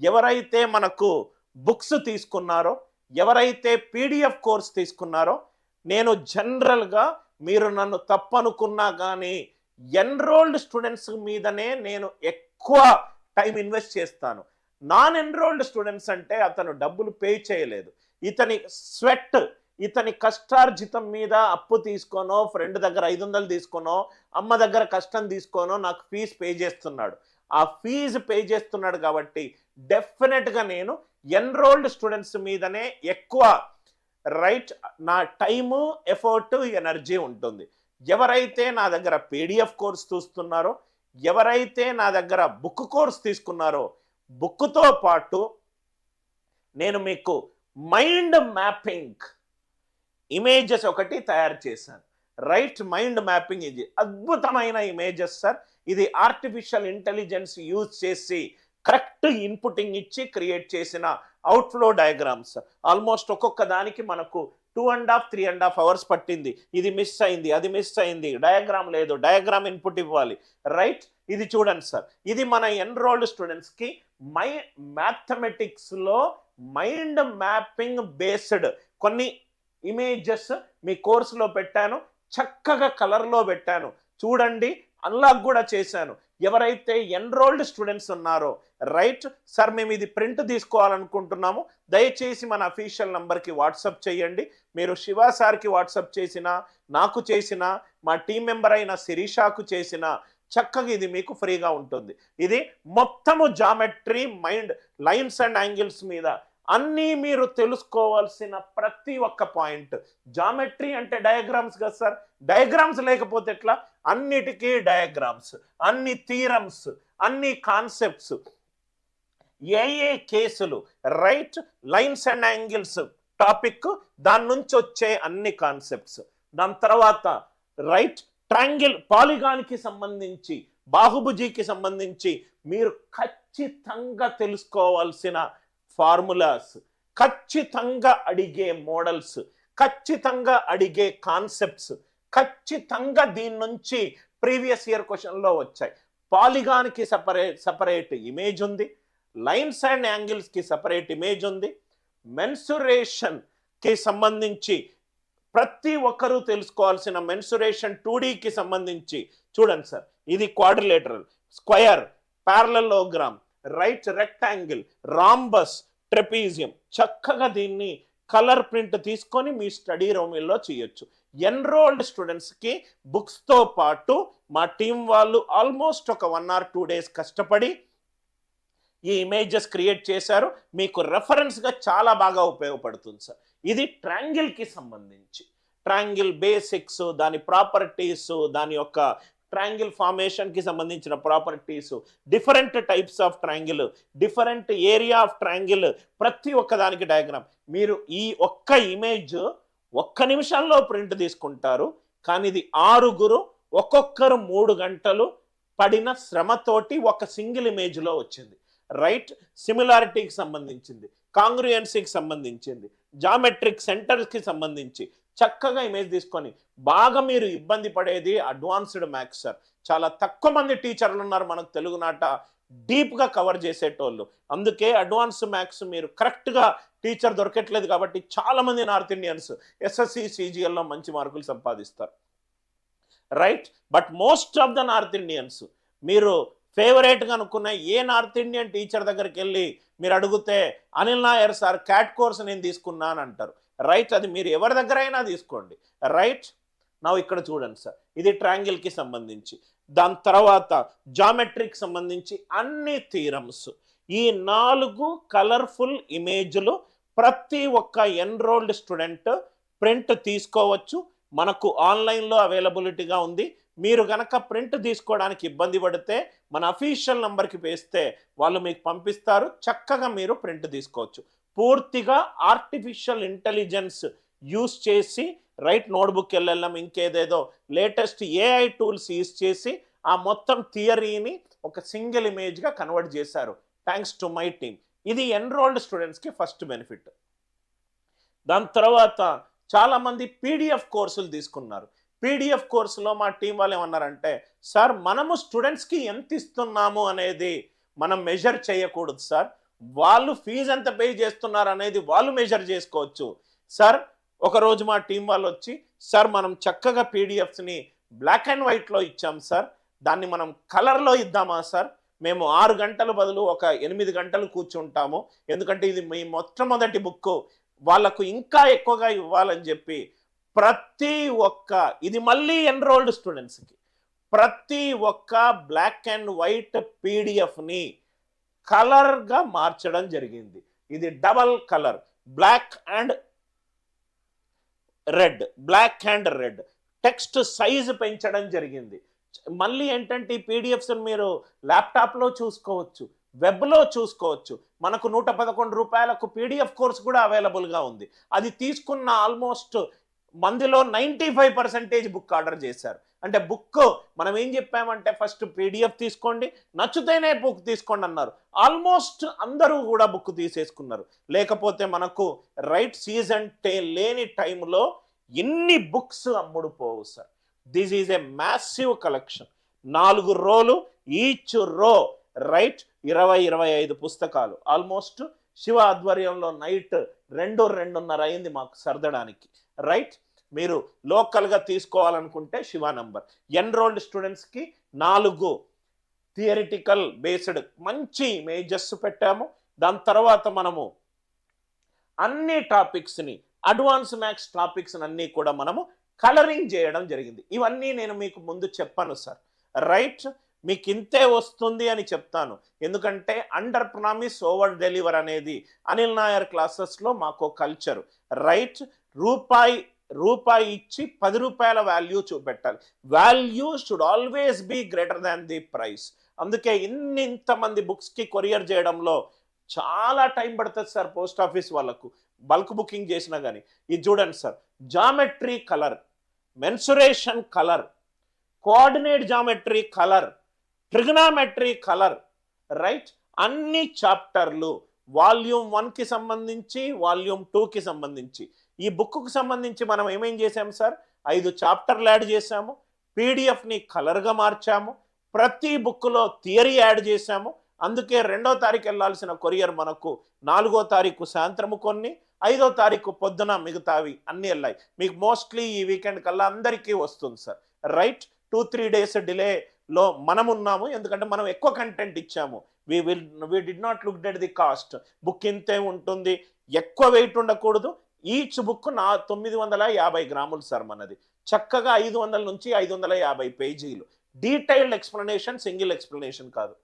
ఎవరైతే మనకు బుక్స్ తీసుకున్నారో ఎవరైతే పీడిఎఫ్ కోర్స్ తీసుకున్నారో నేను జనరల్గా మీరు నన్ను తప్పనుకున్నా కానీ ఎన్రోల్డ్ స్టూడెంట్స్ మీదనే నేను ఎక్కువ టైం ఇన్వెస్ట్ చేస్తాను. నాన్ ఎన్రోల్డ్ స్టూడెంట్స్ అంటే అతను డబ్బులు పే చేయలేదు. ఇతని స్వెట్ ఇతని కష్టార్జితం మీద అప్పు తీసుకోనో ఫ్రెండ్ దగ్గర ఐదు వందలు తీసుకోనో అమ్మ దగ్గర కష్టం తీసుకోనో నాకు ఫీజు పే చేస్తున్నాడు. ఆ ఫీజు పే చేస్తున్నాడు కాబట్టి డెఫినెట్గా నేను ఎన్రోల్డ్ స్టూడెంట్స్ మీదనే ఎక్కువ రైట్ నా టైము ఎఫర్ట్ ఎనర్జీ ఉంటుంది. ఎవరైతే నా దగ్గర పీడిఎఫ్ కోర్స్ చూస్తున్నారో ఎవరైతే నా దగ్గర బుక్ కోర్స్ తీసుకున్నారో బుక్తో పాటు నేను మీకు మైండ్ మ్యాపింగ్ ఇమేజెస్ ఒకటి తయారు చేశాను. రైట్ మైండ్ మ్యాపింగ్ ఇది అద్భుతమైన ఇమేజెస్ సార్ ఇది ఆర్టిఫిషియల్ ఇంటెలిజెన్స్ యూజ్ చేసి కరెక్ట్ ఇన్పుటింగ్ ఇచ్చి క్రియేట్ చేసిన అవుట్ఫ్లో డయాగ్రామ్స్. ఆల్మోస్ట్ ఒక్కొక్క దానికి మనకు two and half three and half hours పట్టింది. ఇది మిస్ అయింది అది మిస్ అయింది. డయాగ్రామ్ లేదు డయాగ్రామ్ ఇన్పుట్ ఇవ్వాలి. రైట్? ఇది చూడండి సార్. ఇది మన ఎన్రోల్డ్ స్టూడెంట్స్కి మై మ్యాథమెటిక్స్లో మైండ్ మ్యాపింగ్ బేస్డ్ కొన్ని ఇమేజెస్ మీ కోర్సులో పెట్టాను చక్కగా కలర్లో పెట్టాను. చూడండి అన్లాక్ కూడా చేశాను. ఎవరైతే ఎన్రోల్డ్ స్టూడెంట్స్ ఉన్నారో రైట్? సార్ మేము ఇది ప్రింట్ తీసుకోవాలనుకుంటున్నాము. దయచేసి మన అఫీషియల్ నంబర్కి వాట్సప్ చేయండి. మీరు శివ సార్కి వాట్సాప్ చేసిన నాకు చేసిన మా టీం మెంబర్ అయిన శిరీషాకు చేసిన చక్కగా ఇది మీకు ఫ్రీగా ఉంటుంది. ఇది మొత్తము geometry mind lines and angles మీద అన్నీ మీరు తెలుసుకోవాల్సిన ప్రతి ఒక్క పాయింట్. జామెట్రీ అంటే డయాగ్రామ్స్ కదా సార్? డయాగ్రామ్స్ లేకపోతే ఎట్లా? అన్నిటికీ డయాగ్రామ్స్ అన్ని థీరమ్స్ అన్ని కాన్సెప్ట్స్. ఏ ఏ కేసులు right lines and angles topic దాని నుంచి వచ్చే అన్ని కాన్సెప్ట్స్. దాని తర్వాత రైట్ ట్రాంగిల్ పాలిగాన్కి సంబంధించి బాహుబుజీకి సంబంధించి మీరు ఖచ్చితంగా తెలుసుకోవాల్సిన ఫార్ములాస్. ఖచ్చితంగా అడిగే మోడల్స్ ఖచ్చితంగా అడిగే కాన్సెప్ట్స్ ఖచ్చితంగా దీని నుంచి ప్రీవియస్ ఇయర్ క్వశ్చన్లో వచ్చాయి. పాలిగాన్కి సపరేట్ సపరేట్ ఇమేజ్ ఉంది. లైన్స్ అండ్ యాంగిల్స్కి సపరేట్ ఇమేజ్ ఉంది. మెన్సురేషన్కి సంబంధించి ప్రతి ఒక్కరూ తెలుసుకోవాల్సిన మెన్సురేషన్ టూ డీకి సంబంధించి చూడండి సార్ ఇది quadrilateral square parallelogram right rectangle rhombus trapezium. చక్కగా దీన్ని కలర్ ప్రింట్ తీసుకొని మీ స్టడీ రూమ్లో చేయొచ్చు. ఎన్రోల్డ్ స్టూడెంట్స్కి బుక్స్తో పాటు మా టీం వాళ్ళు ఆల్మోస్ట్ ఒక వన్ ఆర్ టూ డేస్ కష్టపడి ఈ ఇమేజెస్ క్రియేట్ చేశారు. మీకు రెఫరెన్స్గా చాలా బాగా ఉపయోగపడుతుంది సార్. ఇది ట్రాంగిల్కి సంబంధించి. ట్రాంగిల్ బేసిక్స్ దాని ప్రాపర్టీస్ దాని యొక్క ట్రాంగిల్ ఫార్మేషన్కి సంబంధించిన properties different types of triangle different area of triangle ప్రతి ఒక్కదానికి డయాగ్రామ్ మీరు ఈ ఒక్క ఇమేజ్ ఒక్క నిమిషంలో ప్రింట్ తీసుకుంటారు కానీ ఇది ఆరుగురు ఒక్కొక్కరు మూడు గంటలు పడిన శ్రమతోటి ఒక సింగిల్ ఇమేజ్లో వచ్చింది. రైట్ సిమిలారిటీకి సంబంధించింది. కాంగ్రుయన్సీకి సంబంధించింది. జామెట్రిక్ సెంటర్స్కి సంబంధించి. చక్కగా ఇమేజ్ తీసుకొని బాగా మీరు ఇబ్బంది పడేది అడ్వాన్స్డ్ మ్యాథ్స్ సార్ చాలా తక్కువ మంది టీచర్లు ఉన్నారు మనకు తెలుగు నాట డీప్గా కవర్ చేసేటోళ్ళు. అందుకే అడ్వాన్స్ మ్యాథ్స్ మీరు కరెక్ట్గా టీచర్ దొరకట్లేదు కాబట్టి చాలామంది నార్త్ ఇండియన్స్ ఎస్ఎస్సి సిజిఎల్లో మంచి మార్కులు సంపాదిస్తారు. Right but most of the north Indians మీరు ఫేవరెట్గా అనుకున్న ఏ నార్త్ ఇండియన్ టీచర్ దగ్గరికి వెళ్ళి మీరు అడిగితే Anil Nair sir CAT course నేను తీసుకున్నాను అంటారు. రైట్ అది మీరు ఎవరి దగ్గర అయినా తీసుకోండి. రైట్? నా ఇక్కడ చూడండి సార్. ఇది ట్రాంగిల్కి సంబంధించి. దాని తర్వాత జామెట్రిక్ సంబంధించి అన్ని థీరమ్స్. ఈ నాలుగు కలర్ఫుల్ ఇమేజ్లు ప్రతి ఒక్క ఎన్రోల్డ్ స్టూడెంట్ ప్రింట్ తీసుకోవచ్చు. మనకు ఆన్లైన్లో అవైలబిలిటీగా ఉంది. మీరు గనక ప్రింట్ తీసుకోవడానికి ఇబ్బంది పడితే మన అఫీషియల్ నెంబర్కి వేస్తే వాళ్ళు మీకు పంపిస్తారు. చక్కగా మీరు ప్రింట్ తీసుకోవచ్చు. పూర్తిగా ఆర్టిఫిషియల్ ఇంటెలిజెన్స్ యూస్ చేసి రైట్ నోట్బుక్ వెళ్ళడం ఇంకేదేదో లేటెస్ట్ ఏఐ టూల్స్ యూస్ చేసి ఆ మొత్తం థియరీని ఒక సింగిల్ ఇమేజ్గా కన్వర్ట్ చేశారు. థ్యాంక్స్ టు మై టీమ్ ఇది ఎన్రోల్డ్ స్టూడెంట్స్కి ఫస్ట్ బెనిఫిట్ దాని తర్వాత చాలామంది పీడిఎఫ్ కోర్సులు తీసుకున్నారు. పీడిఎఫ్ కోర్సులో మా టీం వాళ్ళు ఏమన్నారంటే సార్ మనము స్టూడెంట్స్కి ఎంత ఇస్తున్నాము అనేది మనం మెజర్ చేయకూడదు సార్. వాళ్ళు ఫీజు ఎంత పే చేస్తున్నారు అనేది వాళ్ళు మెజర్ చేసుకోవచ్చు. సార్ ఒకరోజు మా టీం వాళ్ళు వచ్చి సార్ మనం చక్కగా పీడిఎఫ్స్ని బ్లాక్ అండ్ వైట్లో ఇచ్చాం సార్ దాన్ని మనం కలర్లో ఇద్దామా సార్ మేము ఆరు గంటల బదులు ఒక ఎనిమిది గంటలు కూర్చుంటాము. ఎందుకంటే ఇది మీ మొట్టమొదటి బుక్ వాళ్ళకు ఇంకా ఎక్కువగా ఇవ్వాలని చెప్పి ప్రతి ఒక్క ఇది మళ్ళీ ఎన్రోల్డ్ స్టూడెంట్స్కి ప్రతి ఒక్క బ్లాక్ అండ్ వైట్ పీడిఎఫ్ని కలర్గా మార్చడం జరిగింది. ఇది double colour. Black and red. Black and red. Text size పెంచడం జరిగింది. మళ్ళీ ఏంటంటే ఈ పీడిఎఫ్స్ మీరు ల్యాప్టాప్లో చూసుకోవచ్చు వెబ్లో చూసుకోవచ్చు. మనకు నూట పదకొండు రూపాయలకు పీడిఎఫ్ కోర్స్ కూడా అవైలబుల్గా ఉంది. అది తీసుకున్న ఆల్మోస్ట్ మందిలో ninety five percentage book order చేశారు. అంటే బుక్ మనం ఏం చెప్పామంటే ఫస్ట్ పీడిఎఫ్ తీసుకోండి నచ్చితేనే బుక్ తీసుకోండి అన్నారు. ఆల్మోస్ట్ అందరూ కూడా బుక్ తీసేసుకున్నారు. లేకపోతే మనకు రైట్ సీజన్ టే లేని టైంలో ఎన్ని బుక్స్ అమ్ముడు పోవు sir. This is a massive collection నాలుగు రోలు ఈచ్ రో రైట్ ఇరవై ఇరవై ఐదు పుస్తకాలు. ఆల్మోస్ట్ శివ ఆధ్వర్యంలో నైట్ రెండు రెండున్నర అయింది మాకు సర్దడానికి. రైట్ మీరు లోకల్గా తీసుకోవాలనుకుంటే శివ నంబర్ ఎన్రోల్డ్ స్టూడెంట్స్కి నాలుగు థియరిటికల్ బేస్డ్ మంచి ఇమేజెస్ పెట్టాము. దాని తర్వాత మనము అన్ని టాపిక్స్ని అడ్వాన్స్ మ్యాథ్స్ టాపిక్స్ అన్నీ కూడా మనము కలరింగ్ చేయడం జరిగింది. ఇవన్నీ నేను మీకు ముందు చెప్పాను సార్. రైట్ మీకు ఇంతే వస్తుంది అని చెప్తాను. ఎందుకంటే అండర్ ప్రామిస్ ఓవర్ డెలివర్ అనేది అనిల్ నాయర్ క్లాసెస్లో మాకు కల్చరు రైట్ రూపాయి రూపాయి ఇచ్చి పది రూపాయల వాల్యూ చూపెట్టాలి. Value should always be greater than the price అందుకే ఇన్ని ఇంతమంది బుక్స్కి కొరియర్ చేయడంలో చాలా టైం పడుతుంది సార్ పోస్ట్ ఆఫీస్ వాళ్ళకు. బల్క్ బుకింగ్ చేసినా కానీ ఇది చూడండి sir. Geometry colour mensuration colour coordinate geometry colour trigonometry colour right అన్ని చాప్టర్లు వాల్యూమ్ వన్కి సంబంధించి వాల్యూమ్ టూకి సంబంధించి. ఈ బుక్కు సంబంధించి మనం ఏమేం చేసాము సార్? ఐదు చాప్టర్లు యాడ్ చేసాము పీడిఎఫ్ని కలర్గా మార్చాము. ప్రతి బుక్లో థియరీ యాడ్ చేశాము. అందుకే రెండో తారీఖు వెళ్ళాల్సిన కొరియర్ మనకు నాలుగో తారీఖు సాయంత్రము కొన్ని ఐదో తారీఖు పొద్దున మిగతావి అన్నీ వెళ్ళాయి. మీకు మోస్ట్లీ ఈ వీకెండ్ కల్లా అందరికీ వస్తుంది sir. Right? Two three days డిలేలో మనం ఉన్నాము. ఎందుకంటే మనం ఎక్కువ కంటెంట్ ఇచ్చాము. We will we did not look at the cost. Book ఇంతే ఉంటుంది. ఎక్కువ వెయిట్ ఉండకూడదు. ఈచ్ బుక్ నా తొమ్మిది వందల యాభై గ్రాములు సార్ మనది. చక్కగా ఐదు వందల నుంచి ఐదు వందల యాభై పేజీలు. డీటెయిల్డ్ ఎక్స్ప్లెనేషన్ సింగిల్ ఎక్స్ప్లెనేషన్ కాదు.